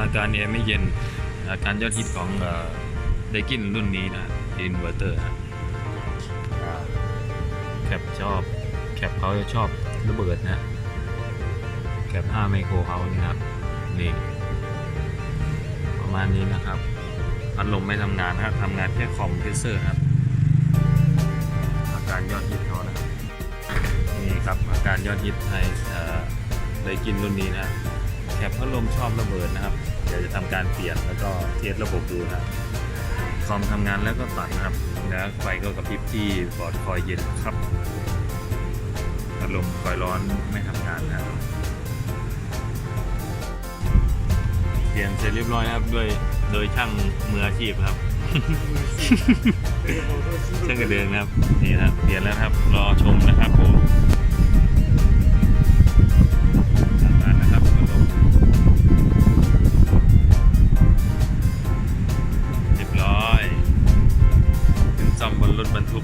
อาการเนี่ยไม่เย็นอาการยอดฮิตของเดกินรุ่นนี้นะอินเวอร์เตอร์แคปชอบแคปเขาจะชอบระเบิดนะแคป5ไมโครเขานี่ครับนี่ประมาณนี้นะครับพัดลมไม่ทำงานนะครับทำงานแค่คอมเพรสเซอร์ครับ อาการยอดฮิตเขานะครับนี่ครับอาการยอดฮิตในเลยกินรุ่นนี้นะ แคปพัดลมชอบระเบิดนะครับ เดี๋ยวจะทำการเปลี่ยนแล้วก็เทสระบบดูนะครับคอมทำงานแล้วก็ตัดนะครับแล้วไฟก็กระพริบที่บอร์ดคอยเย็นครับพัดลมคอยร้อนไม่ทำงานนะครับเปลี่ยนเสร็จเรียบร้อยนะครับด้วยโดยช่างมืออาชีพครับช่างกระเดืองนะครับนี่นะครับเปลี่ยนแล้วครับรอชมนะ 满足。